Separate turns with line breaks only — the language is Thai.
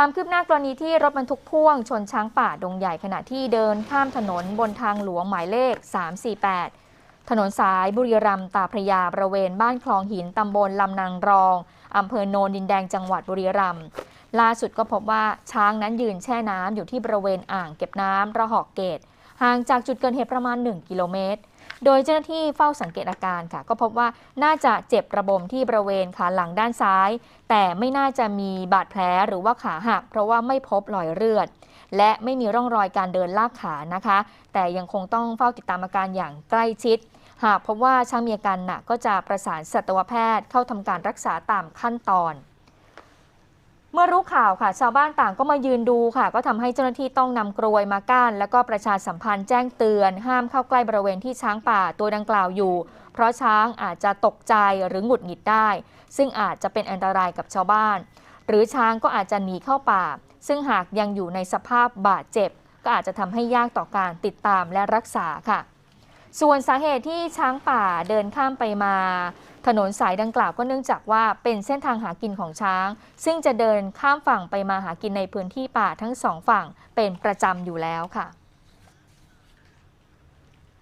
ความคืบหน้ากรณีที่รถบรรทุกพ่วงชนช้างป่าดงใหญ่ขณะที่เดินข้ามถนนบนทางหลวงหมายเลข 348 ถนนสายบุรีรัมย์ตาพระยาบริเวณบ้านคลองหินตำบลลำนางรองอำเภอโนนดินแดงจังหวัดบุรีรัมย์ล่าสุดก็พบว่าช้างนั้นยืนแช่น้ำอยู่ที่บริเวณอ่างเก็บน้ำระหอกเกตห่างจากจุดเกิดเหตุประมาณ 1 กิโลเมตร โดยเจ้าหน้าที่เฝ้าสังเกตอาการค่ะ ก็พบว่าน่าจะเจ็บระบมที่บริเวณขาหลังด้านซ้าย แต่ไม่น่าจะมีบาดแผลหรือว่าขาหัก เพราะว่าไม่พบรอยเลือด และไม่มีร่องรอยการเดินลากขานะคะ แต่ยังคงต้องเฝ้าติดตามอาการอย่างใกล้ชิด หากพบว่าช้างมีอาการหนักก็จะประสานสัตวแพทย์เข้าทำการรักษาตามขั้นตอน มื่อรู้ข่าวค่ะ ชาวบ้านต่างก็มายืนดูค่ะ ก็ทำให้เจ้าหน้าที่ต้องนำกรวยมาก้าน แล้วก็ประชาสัมพันธ์แจ้งเตือน ห้ามเข้าใกล้บริเวณที่ช้างป่าตัวดังกล่าวอยู่ เพราะช้างอาจจะตกใจหรือหงุดหงิดได้ ซึ่งอาจจะเป็นอันตรายกับชาวบ้าน หรือช้างก็อาจจะหนีเข้าป่า ซึ่งหากยังอยู่ในสภาพบาดเจ็บ ก็อาจจะทำให้ยากต่อการติดตามและรักษาค่ะ ส่วนสาเหตุที่ช้างป่าเดินข้ามไปมา ถนนสายดังกล่าวก็เนื่องจากว่าเป็นเส้นทางหากินของช้าง ซึ่งจะเดินข้ามฝั่งไปมาหากินในพื้นที่ป่าทั้งสองฝั่งเป็นประจำอยู่แล้วค่ะ